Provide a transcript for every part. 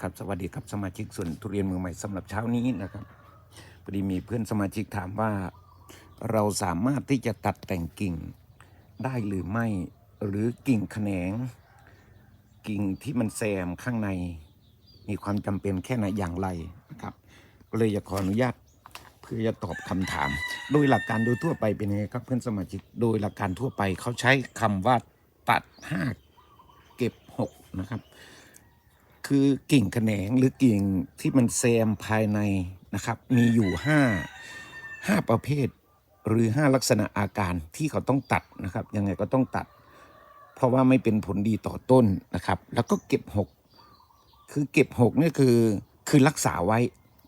ครับสวัสดีครับสมาชิกส่วนทุเรียนเมืองใหม่สำหรับเช้านี้นะครับพอดีมีเพื่อนสมาชิกถามว่า เราสามารถที่จะตัดแต่งกิ่งได้หรือไม่หรือกิ่งแขนง กิ่งที่มันแซมข้างใน มีความจำเป็นแค่ไหนอย่างไรนะครับก็เลยอยากขออนุญาตเพื่อจะตอบคำถาม โดยหลักการโดยทั่วไปเป็นยังไงครับเพื่อนสมาชิกโดยหลักการทั่วไปเขาใช้คำว่าตัดห้าเก็บหกนะครับ คือกิ่งแขนงหรือกิ่งที่มันแซมภายในนะครับ มีอยู่ห้าห้าประเภท หรือห้าลักษณะอาการที่เขาต้องตัดนะครับ ยังไงก็ต้องตัด เพราะว่าไม่เป็นผลดีต่อต้นนะครับ แล้วก็เก็บหกคือเก็บหกนี่คือคือรักษาไว้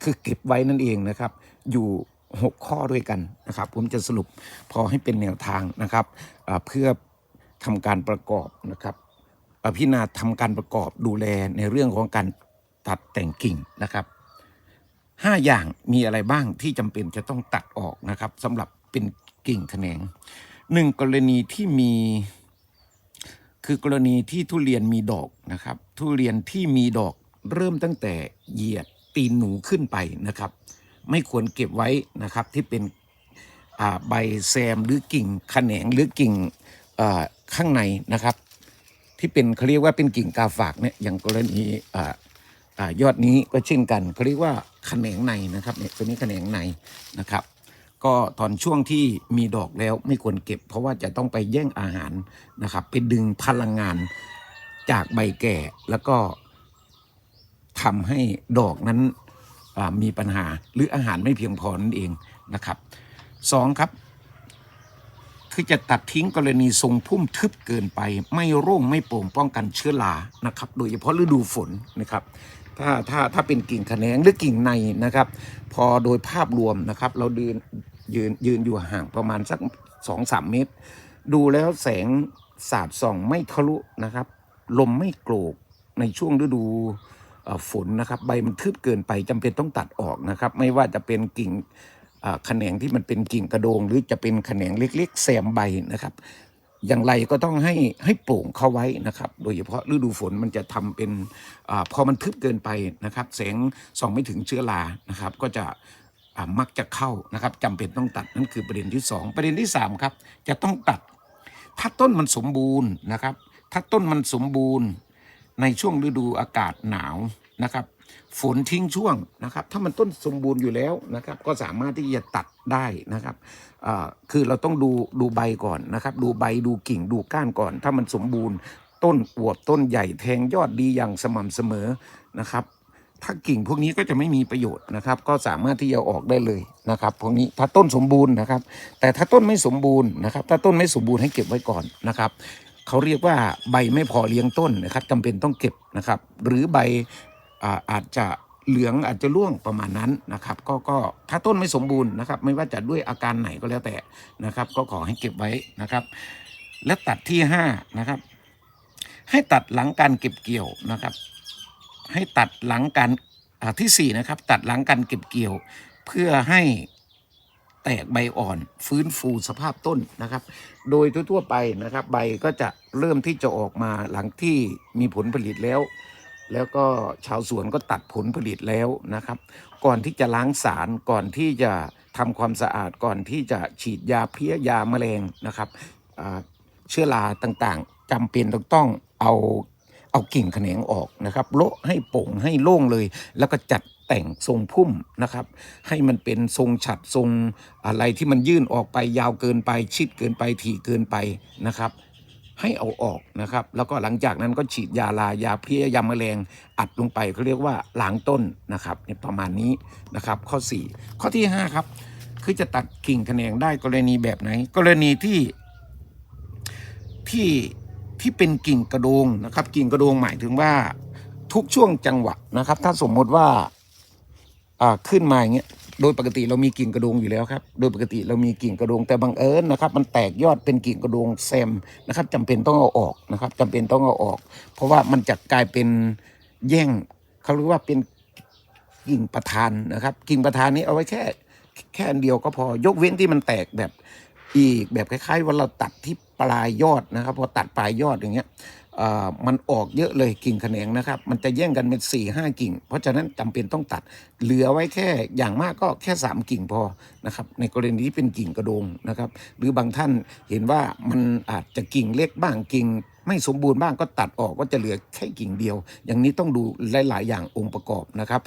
คือเก็บไว้นั่นเองนะครับ อยู่หกข้อด้วยกันนะครับ ผมจะสรุปพอให้เป็นแนวทางนะครับเพื่อทำการประกอบนะครับ พิจารณาทำการประกอบดูแลในเรื่องของการตัดแต่งกิ่งนะครับห้าอย่างมีอะไรบ้างที่จำเป็นจะต้องตัดออกนะครับสำหรับเป็นกิ่งแขนงหนึ่งกรณีที่มี คือกรณีที่ทุเรียนมีดอกนะครับ ทุเรียนที่มีดอกเริ่มตั้งแต่เหยียดตีนหนูขึ้นไปนะครับ ไม่ควรเก็บไว้นะครับที่เป็นใบแซมหรือกิ่งแขนงหรือกิ่งข้างในนะครับ ที่เป็นเขาเรียกว่าเป็นกิ่งกาฝากเนี่ยอย่างกรณีอ่าอ่ายอดนี้ก็เช่นกันเขาเรียกว่าแขนงในนะครับเนี่ยตัวนี้แขนงในนะครับ ก็ตอนช่วงที่มีดอกแล้วไม่ควรเก็บ เพราะว่าจะต้องไปแย่งอาหารนะครับไปดึงพลังงานจากใบแก่แล้วก็ทำให้ดอกนั้นมีปัญหาหรืออาหารไม่เพียงพอนั่นเองนะครับสองครับ คือจะตัดทิ้งกรณีทรงพุ่มทึบเกินไป ไม่โร่งไม่โปร่งป้องกันเชื้อรานะครับ โดยเฉพาะฤดูฝนนะครับ ถ้าถ้าถ้าเป็นกิ่งแขนงหรือกิ่งในนะครับ พอโดยภาพรวมนะครับ เราเดินยืนยืนอยู่ห่างประมาณสักสองสามเมตร ดูแล้วแสงสาดส่องไม่ทะลุนะครับ ลมไม่โกรกในช่วงฤดูฝนนะครับ ใบมันทึบเกินไปจำเป็นต้องตัดออกนะครับ ไม่ว่าจะเป็นกิ่ง แขนงที่มันเป็นกิ่งกระโดง หรือจะเป็นแขนงเล็กๆแซมใบนะครับ อย่างไรก็ต้องให้ให้โปร่งเข้าไว้นะครับ โดยเฉพาะฤดูฝนมันจะทำเป็นอพอมันทึบเกินไปนะครับ แสงส่องไม่ถึงเชื้อรานะครับ ก็จะมักจะเข้านะครับจำเป็นต้องตัดนั่นคือประเด็นที่สองประเด็นที่สามครับจะต้องตัด ถ้าต้นมันสมบูรณ์นะครับ ถ้าต้นมันสมบูรณ์ในช่วงฤดูอากาศหนาวนะครับ ฝนทิ้งช่วงนะครับ ถ้ามันต้นสมบูรณ์อยู่แล้วนะครับ ก็สามารถที่จะตัดได้นะครับคือเราต้องดูดูใบก่อนนะครับ ดูใบดูกิ่งดูก้านก่อน ถ้ามันสมบูรณ์ ต้นอวบต้นใหญ่แทงยอดดีอย่างสม่ำเสมอนะครับ ถ้ากิ่งพวกนี้ก็จะไม่มีประโยชน์นะครับ ก็สามารถที่จะอออกได้เลยนะครับ พวกนี้ถ้าต้นสมบูรณ์นะครับ แต่ถ้าต้นไม่สมบูรณ์นะครับ ถ้าต้นไม่สมบูรณ์ให้เก็บไว้ก่อนนะครับเขาเรียกว่าใบไม่พอเลี้ยงต้นนะครับจำเป็นต้องเก็บนะครับ หรือใบ อาจจะเหลืองอาจจะร่วงประมาณนั้นนะครับก็ก็ถ้าต้นไม่สมบูรณ์นะครับ ไม่ว่าจะด้วยอาการไหนก็แล้วแต่นะครับ ก็ขอให้เก็บไว้นะครับ และตัดที่ห้านะครับ ให้ตัดหลังการเก็บเกี่ยวนะครับ ให้ตัดหลังการอาที่สี่นะครับ ตัดหลังการเก็บเกี่ยว เพื่อให้แตกใบอ่อนฟื้นฟูสภาพต้นนะครับ โดยทั่วๆไปนะครับ ใบก็จะเริ่มที่จะออกมาหลังที่มีผลผลิตแล้ว แล้วก็ชาวสวนก็ตัดผลผลิตแล้วนะครับ ก่อนที่จะล้างสารก่อนที่จะทำความสะอาดก่อนที่จะฉีดยาเพี้ยยาแมลงนะครับเชื้อราต่างๆจำเป็นต้องต้องเอาเอากิ่งแขนงออกนะครับโละให้โป่งให้โล่งเลย แล้วก็จัดแต่งทรงพุ่มนะครับ ให้มันเป็นทรงฉัดทรงอะไรที่มันยื่นออกไปยาวเกินไปชิดเกินไปถี่เกินไปนะครับ ให้เอาออกนะครับ แล้วก็หลังจากนั้นก็ฉีดยาลายาเพี้ยยาแมลงอัดลงไปเขาเรียกว่าล้างต้นนะครับเนี่ยประมาณนี้นะครับ ข้อ 4 ข้อที่ 5 ครับ คือจะตัดกิ่งแขนงได้กรณีแบบไหน กรณีที่ที่ที่เป็นกิ่งกระโดงนะครับ กิ่งกระโดงหมายถึงว่าทุกช่วงจังหวะนะครับ ถ้าสมมติว่าอ่าขึ้นมาอย่างเงี้ย โดยปกติเรามีกิ่งกระโดงอยู่แล้วครับ โดยปกติเรามีกิ่งกระโดงแต่บังเอิญนะครับ มันแตกยอดเป็นกิ่งกระโดงแซมนะครับจำเป็นต้องเอาออกนะครับจำเป็นต้องเอาออก เพราะว่ามันจะกลายเป็นแย่งเขาเรียกว่าเป็นกิ่งประธานนะครับ กิ่งประธานนี้เอาไว้แค่แค่อันเดียวก็พอยกเว้นที่มันแตกแบบอีกแบบคล้ายๆว่าเราตัดที่ปลายยอดนะครับ พอตัดปลายยอดอย่างเงี้ย มันออกเยอะเลยกิ่งแขนงนะครับ มันจะแย่งกันเป็น4ี่ห้ากิ่ง เพราะฉะนั้นจำเป็นต้องตัด เหลือไว้แค่อย่างมากก็แค่ 3 กิ่งพอนะครับในกรณีที่เป็นกิ่งกระโดงนะครับ หรือบางท่านเห็นว่ามันอาจจะกิ่งเล็กบ้างกิ่งไม่สมบูรณ์บ้างก็ตัดออกก็จะเหลือแค่กิ่งเดียว อย่างนี้ต้องดูหลาย ๆ อย่างองค์ประกอบนะครับ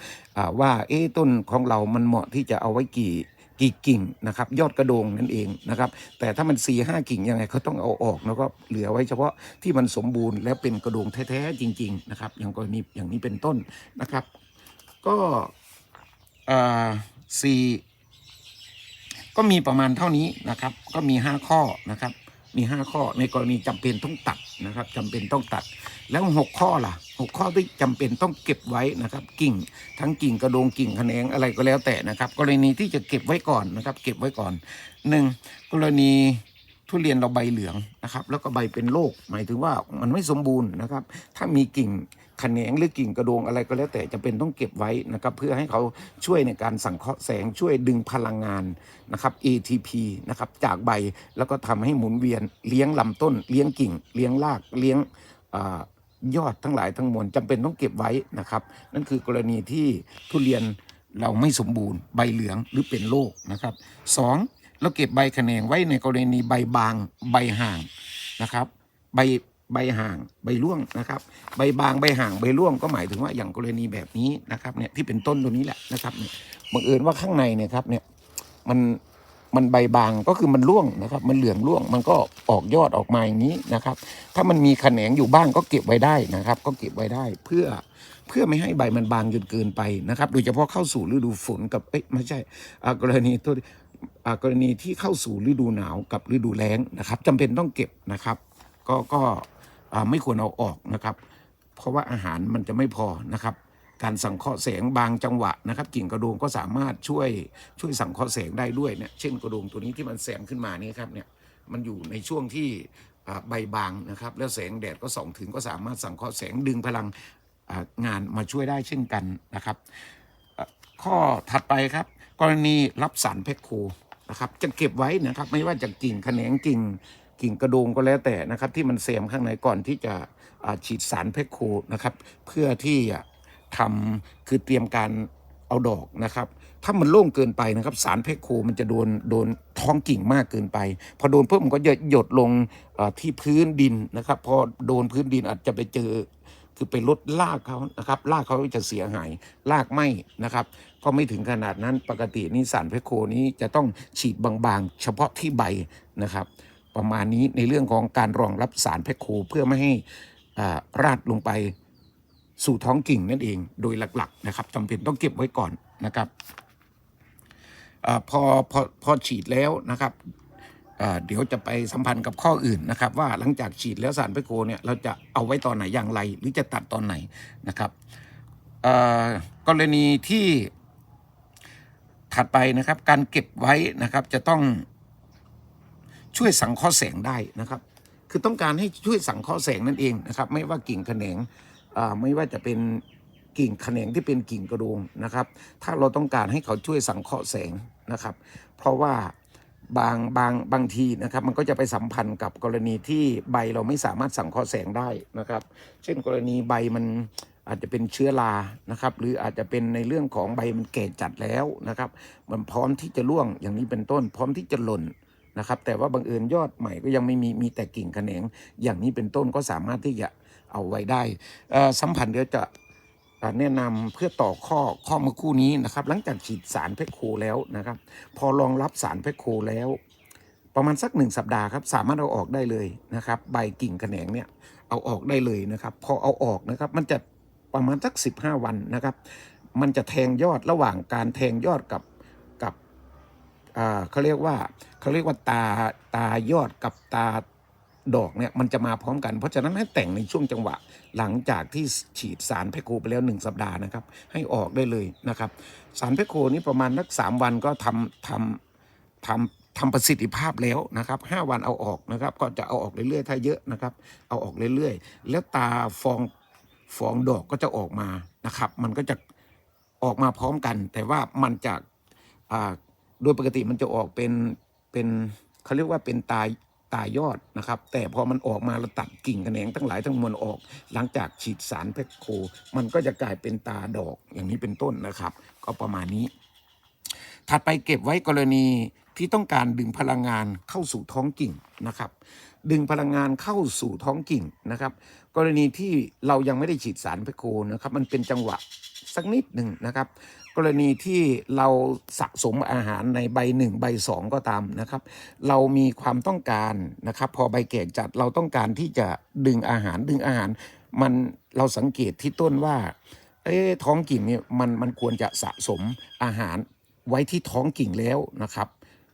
ว่าเอ๊ต้นของเรามันเหมาะที่จะเอาไว้กี่ กี่กิ่งนะครับ ยอดกระโดงนั่นเองนะครับ แต่ถ้ามัน4ีห้ากิ่งยังไงเขาต้องเอาออกแล้วก็เหลือไว้เฉพาะที่มันสมบูรณ์และเป็นกระโดงแท้ๆจริง ๆ นะครับ อย่างกรณีอย่างนี้เป็นต้นนะครับ ก็อ่าสี่ก็มีประมาณเท่านี้นะครับ ก็มี 5 ข้อนะครับมี 5 ข้อในกรณีจำเป็นต้องตัดนะครับจำเป็นต้องตัด แล้ว6ข้อล่ะ6ข้อที่จำเป็นต้องเก็บไว้นะครับ กิ่ง ทั้งกิ่งกระโดงกิ่งแขนงอะไรก็แล้วแต่นะครับ กรณีที่จะเก็บไว้ก่อนนะครับ เก็บไว้ก่อนหนึ่งกรณีทุเรียนเราใบเหลืองนะครับ แล้วก็ใบเป็นโรคหมายถึงว่ามันไม่สมบูรณ์นะครับ ถ้ามีกิ่งแขนงหรือกิ่งกระโดงอะไรก็แล้วแต่จะเป็นต้องเก็บไว้นะครับ เพื่อให้เขาช่วยในการสังเคราะห์แสงช่วยดึงพลังงานนะครับ ATP นะครับจากใบแล้วก็ทำให้หมุนเวียนเลี้ยงลำต้น เลี้ยงกิ่ง เลี้ยงรากเลี้ยง ยอดทั้งหลายทั้งมวลจำเป็นต้องเก็บไว้นะครับ นั่นคือกรณีที่ทุเรียนเราไม่สมบูรณ์ใบเหลืองหรือเป็นโรคนะครับสองเราเก็บใบแขนงไว้ในกรณีใบบางใบห่างนะครับ ใบใบห่างใบร่วงนะครับ ใบบางใบห่างใบร่วงก็หมายถึงว่าอย่างกรณีแบบนี้นะครับเนี่ยที่เป็นต้นตัวนี้แหละนะครับเนี่ยบังเอิญว่าข้างในเนี่ยครับเนี่ยมัน มันใบบางก็คือมันร่วงนะครับ มันเหลืองร่วงมันก็ออกยอดออกมาอย่างนี้นะครับ ถ้ามันมีแขนงอยู่บ้างก็เก็บไว้ได้นะครับ ก็เก็บไว้ได้เพื่อเพื่อไม่ให้ใบมันบางจนเกินไปนะครับ โดยเฉพาะเข้าสู่ฤดูฝนกับเอ้ยไม่ใช่กรณีตัวอ่ากรณีที่เข้าสู่ฤดูหนาวกับฤดูแล้งนะครับจำเป็นต้องเก็บนะครับ ก็ก็ไม่ควรเอาออกนะครับ เพราะว่าอาหารมันจะไม่พอนะครับ การสังเคราะห์แสงบางจังหวะนะครับ กิ่งกระโดงก็สามารถช่วยช่วยสังเคราะห์แสงได้ด้วยเนี่ยเช่นกระโดงตัวนี้ที่มันแสงขึ้นมานี่ครับเนี่ยมันอยู่ในช่วงที่ใบบางนะครับ แล้วแสงแดดก็ส่องถึงก็สามารถสังเคราะห์แสงดึงพลังงานมาช่วยได้เช่นกันนะครับ ข้อถัดไปครับ กรณีรับสารเพชรโคนะครับจะเก็บไว้นะครับไม่ว่าจะกิ่งแขนงกิ่งกิ่งกระโดงก็แล้วแต่นะครับ ที่มันเสียมข้างในก่อนที่จะฉีดสารเพชรโคนะครับ เพื่อที่ ทำคือเตรียมการเอาดอกนะครับ ถ้ามันโล่งเกินไปนะครับ สารเพชรโคมันจะโดนโดนท้องกิ่งมากเกินไป พอโดนปุ๊บมันก็จะหยดลงที่พื้นดินนะครับ พอโดนพื้นดินอาจจะไปเจอคือไปลดรากเขานะครับรากเขาจะเสียหายรากไหมนะครับ ก็ไม่ถึงขนาดนั้นปกตินี่สารเพชรโคนี้จะต้องฉีดบางๆ เฉพาะที่ใบนะครับ ประมาณนี้ในเรื่องของการรองรับสารเพชรโคเพื่อไม่ให้ราดลงไป สู่ท้องกิ่งนั่นเองโดยหลักๆนะครับจำเป็นต้องเก็บไว้ก่อนนะครับอพอพอพอฉีดแล้วนะครับเดี๋ยวจะไปสัมพันธ์กับข้ออื่นนะครับ ว่าหลังจากฉีดแล้วสารเพโคเนี่ยเราจะเอาไว้ตอนไหนอย่างไรหรือจะตัดตอนไหนนะครับกรณีที่ถัดไปนะครับ การเก็บไว้นะครับจะต้องช่วยสังเคราะห์แสงได้นะครับ คือต้องการให้ช่วยสังเคราะห์แสงนั่นเองนะครับ ไม่ว่ากิ่งแขนง ไม่ว่าจะเป็นกิ่งแขนงที่เป็นกิ่งกระโดงนะครับ ถ้าเราต้องการให้เขาช่วยสังเคราะห์แสงนะครับ เพราะว่าบางบางบางทีนะครับ มันก็จะไปสัมพันธ์กับกรณีที่ใบเราไม่สามารถสังเคราะห์แสงได้นะครับ เช่นกรณีใบมันอาจจะเป็นเชื้อรานะครับ หรืออาจจะเป็นในเรื่องของใบมันแก่จัดแล้วนะครับ มันพร้อมที่จะร่วงอย่างนี้เป็นต้น พร้อมที่จะหล่นนะครับ แต่ว่าบังเอิญยอดใหม่ก็ยังไม่มีมีแต่กิ่งแขนงอย่างนี้เป็นต้นก็สามารถที่จะ เอาไว้ได้สัมพันธ์เดี๋ยวจะแนะนำเพื่อต่อข้อข้อเมื่อคู่นี้นะครับ หลังจากฉีดสารเพชรโคแล้วนะครับ พอรองรับสารเพชรโคแล้ว ประมาณสักหนึ่งสัปดาห์ครับ สามารถเอาออกได้เลยนะครับ ใบกิ่งแขนงเนี่ยเอาออกได้เลยนะครับ พอเอาออกนะครับ มันจะประมาณสักสิบห้าวันนะครับ มันจะแทงยอดระหว่างการแทงยอดกับกับเขาเรียกว่าเขาเรียกว่าตาตายอดกับตา ดอกเนี่ยมันจะมาพร้อมกัน เพราะฉะนั้นให้แต่งในช่วงจังหวะ หลังจากที่ฉีดสารเพคโคไปแล้วหนึ่งสัปดาห์นะครับ ให้ออกได้เลยนะครับ สารเพคโคนี่ประมาณนักสามวันก็ทำทำทำทำประสิทธิภาพแล้วนะครับห้าวันเอาออกนะครับ ก็จะเอาออกเรื่อยๆ ถ้าเยอะนะครับ เอาออกเรื่อยๆ แล้วตาฟองฟองดอกก็จะออกมานะครับ มันก็จะออกมาพร้อมกัน แต่ว่ามันจะอ่าโดยปกติมันจะออกเป็นเป็นเขาเรียกว่าเป็นตา ตายอดนะครับ แต่พอมันออกมาเราตัดกิ่งแขนงทั้งหลายทั้งมวลออก หลังจากฉีดสารแพคโค มันก็จะกลายเป็นตาดอกอย่างนี้เป็นต้นนะครับ ก็ประมาณนี้ ถัดไปเก็บไว้กรณีที่ต้องการดึงพลังงานเข้าสู่ท้องกิ่งนะครับ ดึงพลังงานเข้าสู่ท้องกิ่งนะครับ กรณีที่เรายังไม่ได้ฉีดสารแพคโคนะครับ มันเป็นจังหวะ สักนิดหนึ่งนะครับ กรณีที่เราสะสมอาหารในใบหนึ่งใบสองก็ตามนะครับ เรามีความต้องการนะครับ พอใบแก่จัดเราต้องการที่จะดึงอาหารดึงอาหาร มันเราสังเกตที่ต้นว่าเอ๊ท้องกิ่งเนี่ยมันมันควรจะสะสมอาหารไว้ที่ท้องกิ่งแล้วนะครับ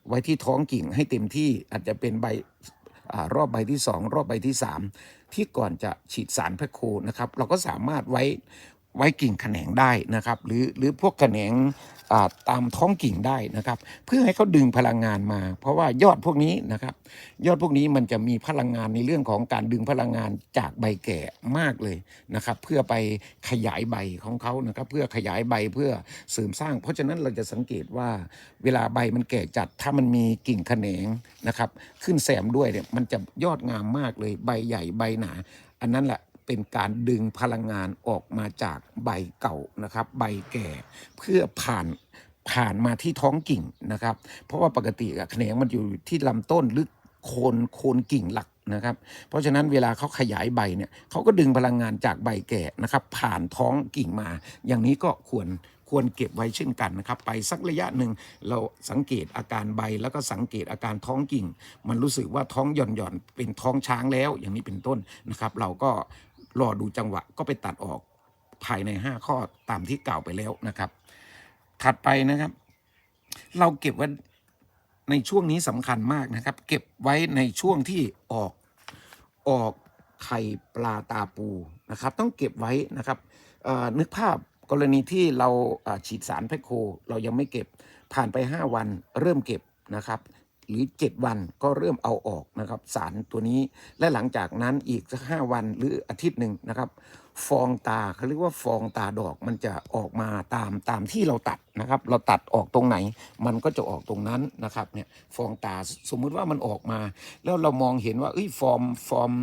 ไว้ที่ท้องกิ่งให้เต็มที่อาจจะเป็นใบอรอบใบที่สองรอบใบที่สามที่ก่อนจะฉีดสารแพคโคนะครับ เราก็สามารถไว้ ไว้กิ่งแขนงได้นะครับ หรือหรือพวกแขนงตามท้องกิ่งได้นะครับ เพื่อให้เขาดึงพลังงานมา เพราะว่ายอดพวกนี้นะครับ ยอดพวกนี้มันจะมีพลังงานในเรื่องของการดึงพลังงานจากใบแก่มากเลยนะครับ เพื่อไปขยายใบของเขานะครับ เพื่อขยายใบเพื่อเสริมสร้าง เพราะฉะนั้นเราจะสังเกตว่า เวลาใบมันแก่จัดถ้ามันมีกิ่งแขนงนะครับ ขึ้นแซมด้วยเนี่ยมันจะยอดงามมากเลยใบใหญ่ใบหนา อันนั้นแหละ เป็นการดึงพลังงานออกมาจากใบเก่านะครับ ใบแก่เพื่อผ่านผ่านมาที่ท้องกิ่งนะครับ เพราะว่าปกติแขนงมันอยู่ที่ลำต้นหรือโคนโคนกิ่งหลักนะครับ เพราะฉะนั้นเวลาเขาขยายใบเนี่ยเขาก็ดึงพลังงานจากใบแก่นะครับ ผ่านท้องกิ่งมา อย่างนี้ก็ควรควรเก็บไว้เช่นกันนะครับ ไปสักระยะหนึ่งเราสังเกตอาการใบแล้วก็สังเกตอาการท้องกิ่ง มันรู้สึกว่าท้องหย่อนหย่อนเป็นท้องช้างแล้วอย่างนี้เป็นต้นนะครับ เราก็ รอดูจังหวะก็ไปตัดออกภายใน 5 ข้อตามที่กล่าวไปแล้วนะครับ ถัดไปนะครับ เราเก็บไว้ในช่วงนี้สำคัญมากนะครับ เก็บไว้ในช่วงที่ออกออกไข่ปลาตาปูนะครับ ต้องเก็บไว้นะครับนึกภาพกรณีที่เราอ่าฉีดสารแพคโค เรายังไม่เก็บผ่านไป 5 วันเริ่มเก็บนะครับ หรือ 7 วันก็เริ่มเอาออกนะครับสารตัวนี้ และหลังจากนั้นอีกสักห้าวันหรืออาทิตย์หนึ่งนะครับ ฟองตาเขาเรียกว่าฟองตาดอกมันจะออกมาตามตามที่เราตัดนะครับ เราตัดออกตรงไหน มันก็จะออกตรงนั้นนะครับเนี่ยฟองตาสมมุติว่ามันออกมา แล้วเรามองเห็นว่าเอ้ยฟอร์มฟอร์ม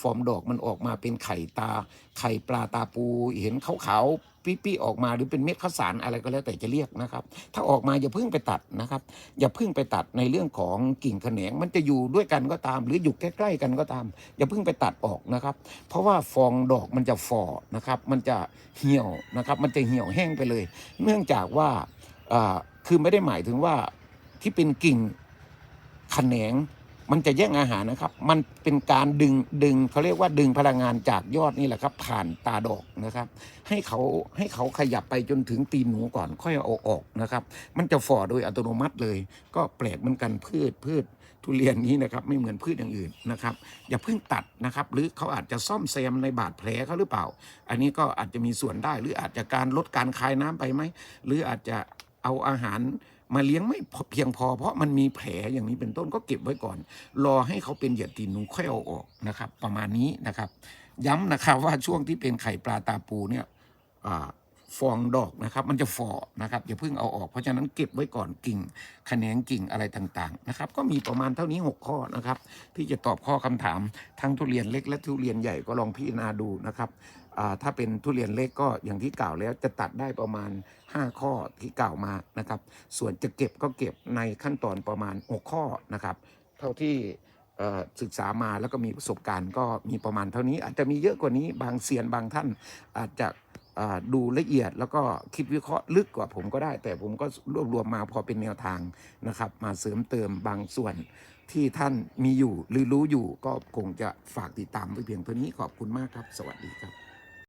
ฟอร์มดอกมันออกมาเป็นไข่ตา ไข่ปลาตาปู เห็นขาวๆปี้ๆออกมาหรือเป็นเม็ดข้าวสารอะไรก็แล้วแต่จะเรียกนะครับ ถ้าออกมาอย่าเพิ่งไปตัดนะครับ อย่าเพิ่งไปตัดในเรื่องของกิ่งแขนง มันจะอยู่ด้วยกันก็ตาม หรืออยู่ใกล้ๆกันก็ตาม อย่าเพิ่งไปตัดออกนะครับ เพราะว่าฟองดอกมันจะฝ่อนะครับ มันจะเหี่ยวนะครับ มันจะเหี่ยวแห้งไปเลย เนื่องจากว่าอ่าคือไม่ได้หมายถึงว่าที่เป็นกิ่งแขนง มันจะแย่งอาหารนะครับ มันเป็นการดึงดึงเขาเรียกว่าดึงพลังงานจากยอดนี่แหละครับ ผ่านตาดอกนะครับ ให้เขาให้เขาขยับไปจนถึงตีนหนูก่อนค่อยเอาออกนะครับ มันจะฝ่อโดยอัตโนมัติเลย ก็แปลกเหมือนกันพืชพืชทุเรียนนี้นะครับไม่เหมือนพืชอย่างอื่นนะครับ อย่าเพิ่งตัดนะครับ หรือเขาอาจจะซ่อมแซมในบาดแผลเขาหรือเปล่า อันนี้ก็อาจจะมีส่วนได้หรืออาจจะการลดการคายน้ำไปไหมหรืออาจจะเอาอาหาร มาเลี้ยงไม่เพียงพอ เพราะมันมีแผลอย่างนี้เป็นต้นก็เก็บไว้ก่อน รอให้เขาเป็นเหยียดตีนหนูค่อยเอาออกนะครับ ประมาณนี้นะครับ ย้ำนะครับว่าช่วงที่เป็นไข่ปลาตาปูเนี่ยอฟองดอกนะครับมันจะฝ่อนะครับอย่าเพิ่งเอาออก เพราะฉะนั้นเก็บไว้ก่อนกิ่งแขนงกิ่งอะไรต่างๆนะครับก็มีประมาณเท่านี้ 6 ข้อนะครับที่จะตอบข้อคำถามทั้งทุเรียนเล็กและทุเรียนใหญ่ก็ลองพิจารณาดูนะครับ ถ้าเป็นทุเรียนเล็กก็อย่างที่กล่าวแล้วจะตัดได้ประมาณ 5 ข้อที่กล่าวมานะครับ ส่วนจะเก็บก็เก็บในขั้นตอนประมาณ 6 ข้อนะครับ เท่าที่ศึกษามาแล้วก็มีประสบการณ์ก็มีประมาณเท่านี้ อาจจะมีเยอะกว่านี้บางเซียนบางท่านอาจจะดูละเอียดแล้วก็คิดวิเคราะห์ลึกกว่าผมก็ได้ แต่ผมก็รวบรวมมาพอเป็นแนวทางนะครับ มาเสริมเติมบางส่วนที่ท่านมีอยู่หรือรู้อยู่ก็คงจะฝากติดตามไว้เพียงเท่านี้ขอบคุณมากครับ สวัสดีครับ